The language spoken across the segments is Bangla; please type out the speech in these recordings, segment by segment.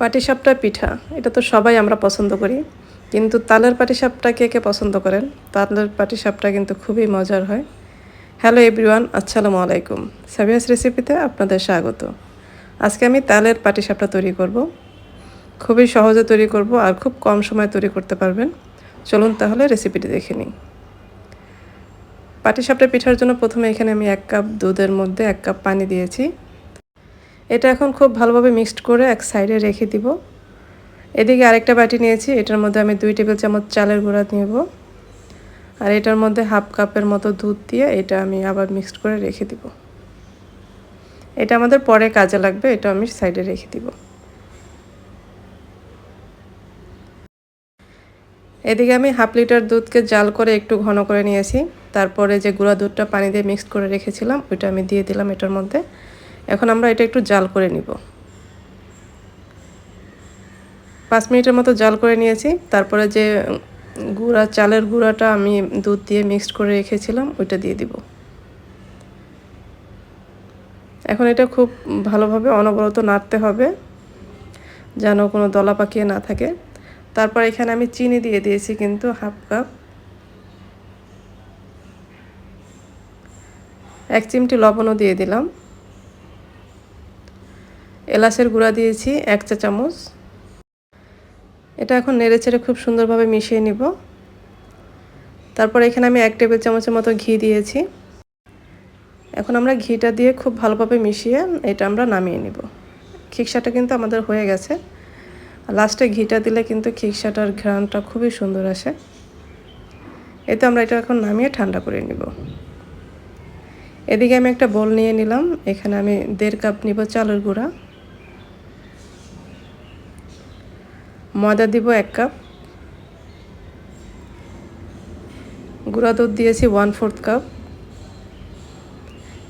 পাটিসাপটা পিঠা, এটা তো সবাই আমরা পছন্দ করি। কিন্তু তালের পাটিসাপটা কে কে পছন্দ করেন? তালের পাটিসাপটা কিন্তু খুবই মজার হয়। হ্যালো এভরিওয়ান, আসসালামু আলাইকুম। সাবিয়াস রেসিপিতে আপনাদের স্বাগত। আজকে আমি তালের পাটিসাপটা তৈরি করব। খুবই সহজে তৈরি করব আর খুব কম সময় তৈরি করতে পারবেন। চলুন তাহলে রেসিপিটি দেখে নিই। পাটিসাপটা পিঠার জন্য প্রথমে এখানে আমি এক কাপ দুধের মধ্যে এক কাপ পানি দিয়েছি। এটা এখন খুব ভালোভাবে মিক্সড করে এক সাইডে রেখে দিব। এদিকে আরেকটা বাটি নিয়েছি, এটার মধ্যে আমি দুই টেবিল চামচ চালের গুঁড়া নেব আর এটার মধ্যে হাফ কাপের মতো দুধ দিয়ে এটা আমি আবার মিক্সড করে রেখে দিব। এটা আমাদের পরে কাজে লাগবে, এটা আমি সাইডে রেখে দিব। এদিকে আমি হাফ লিটার দুধকে জাল করে একটু ঘন করে নিয়েছি। তারপরে যে গুঁড়া দুধটা পানি দিয়ে মিক্সড করে রেখেছিলাম, ওইটা আমি দিয়ে দিলাম এটার মধ্যে। এখন আমরা এটা একটু জাল করে নিব। পাঁচ মিনিটের মতো জাল করে নিয়েছি। তারপরে যে গুঁড়া, চালের গুঁড়াটা আমি দুধ দিয়ে মিক্সড করে রেখেছিলাম, ওইটা দিয়ে দিব। এখন এটা খুব ভালোভাবে অনবরত নাড়তে হবে, যেন কোনো দলা পাকিয়ে না থাকে। তারপর এখানে আমি চিনি দিয়ে দিয়েছি কিন্তু হাফ কাপ। এক চিমটি লবণও দিয়ে দিলাম। এলাচের গুঁড়া দিয়েছি, এক চা চামচ। এটা এখন নেড়ে চেড়ে খুব সুন্দরভাবে মিশিয়ে নিব। তারপর এখানে আমি এক টেবিল চামচের মতো ঘি দিয়েছি। এখন আমরা ঘিটা দিয়ে খুব ভালোভাবে মিশিয়ে এটা আমরা নামিয়ে নিব। খিকসাটা কিন্তু আমাদের হয়ে গেছে। লাস্টে ঘিটা দিলে কিন্তু খিকসাটার ঘ্রাণটা খুবই সুন্দর আসে। এতে আমরা এটা এখন নামিয়ে ঠান্ডা করে নিব। এদিকে আমি একটা বোল নিয়ে নিলাম। এখানে আমি দেড় কাপ নিব চালের গুঁড়া। ময়দা দিব এক কাপ। গুঁড়া দুধ দিয়েছি ওয়ান ফোর্থ কাপ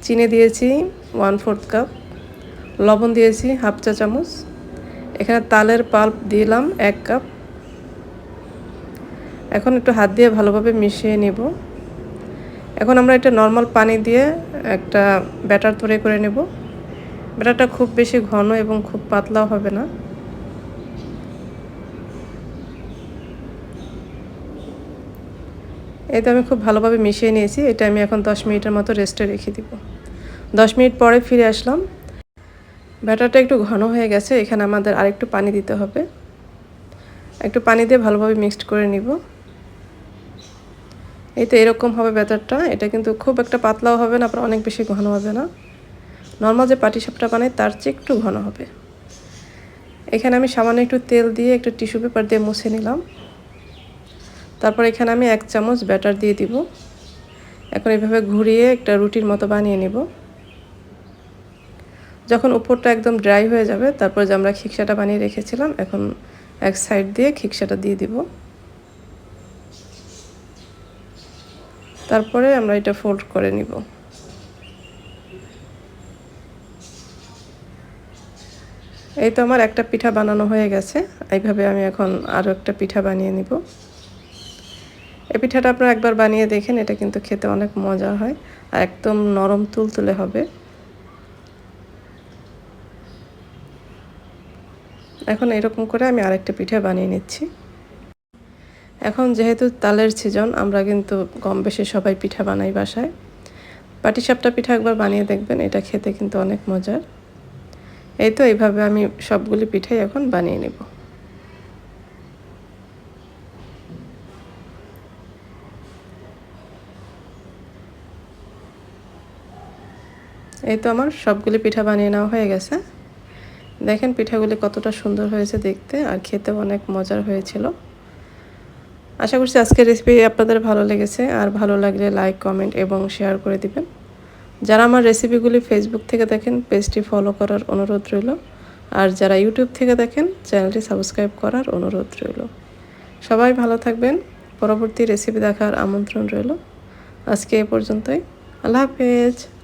চিনি দিয়েছি ওয়ান ফোর্থ কাপ লবণ দিয়েছি হাফ চা চামচ। এখানে তালের পাল্প দিলাম এক কাপ। এখন একটু হাত দিয়ে ভালোভাবে মিশিয়ে নিব। এখন আমরা এটা নর্মাল পানি দিয়ে একটা ব্যাটার তৈরি করে নেব। ব্যাটারটা খুব বেশি ঘন এবং খুব পাতলাও হবে না। এই তো আমি খুব ভালোভাবে মিশিয়ে নিয়েছি। এটা আমি এখন দশ মিনিটের মতো রেস্টে রেখে দিব। দশ মিনিট পরে ফিরে আসলাম। ব্যাটারটা একটু ঘন হয়ে গেছে, এখানে আমাদের আরেকটু পানি দিতে হবে। একটু পানি দিয়ে ভালোভাবে মিক্সড করে নিব। এই তো এরকম হবে ব্যাটারটা। এটা কিন্তু খুব একটা পাতলাও হবে না, আবার অনেক বেশি ঘন হবে না। নর্মাল যে পাটি সাপটা বানাই, তার চেয়ে একটু ঘন হবে। এখানে আমি সামান্য একটু তেল দিয়ে একটু টিস্যু পেপার দিয়ে মুছে নিলাম। তারপর এখানে আমি এক চামচ ব্যাটার দিয়ে দিব। এখন এভাবে ঘুরিয়ে একটা রুটির মতো বানিয়ে নিব। যখন উপরটা একদম ড্রাই হয়ে যাবে, তারপর যে আমরা খিকসাটা বানিয়ে রেখেছিলাম, এখন এক সাইড দিয়ে খিকসাটা দিয়ে দিব। তারপরে আমরা এটা ফোল্ড করে নিব। এই তো আমার একটা পিঠা বানানো হয়ে গেছে। এইভাবে আমি এখন আরও একটা পিঠা বানিয়ে নিব। এই পিঠাটা আপনারা একবার বানিয়ে দেখেন, এটা কিন্তু খেতে অনেক মজা হয়। আর একদম নরম তুলতুলে হবে। এখন এরকম করে আমি আরেকটা পিঠা বানিয়ে নিচ্ছি। এখন যেহেতু তালের সিজন আমরা কিন্তু কম বেশি সবাই পিঠা বানাই বাসায়। পাটিসাপটা পিঠা একবার বানিয়ে দেখবেন, এটা খেতে কিন্তু অনেক মজার। এই তো, এইভাবে আমি সবগুলি পিঠাই এখন বানিয়ে নেব। এই তো আমার সবগুলি পিঠা বানিয়ে নেওয়া হয়ে গেছে। দেখেন পিঠাগুলি কতটা সুন্দর হয়েছে দেখতে আর খেতে অনেক মজার হয়েছিল। আশা করছি আজকের রেসিপি আপনাদের ভালো লেগেছে। আর ভালো লাগলে লাইক কমেন্ট এবং শেয়ার করে দিবেন। যারা আমার রেসিপিগুলি ফেসবুক থেকে দেখেন পেজটি ফলো করার অনুরোধ রইল। আর যারা ইউটিউব থেকে দেখেন চ্যানেলটি সাবস্ক্রাইব করার অনুরোধ রইল। সবাই ভালো থাকবেন। পরবর্তী রেসিপি দেখার আমন্ত্রণ রইল। আজকে এ পর্যন্তই। আল্লাহ হাফেজ।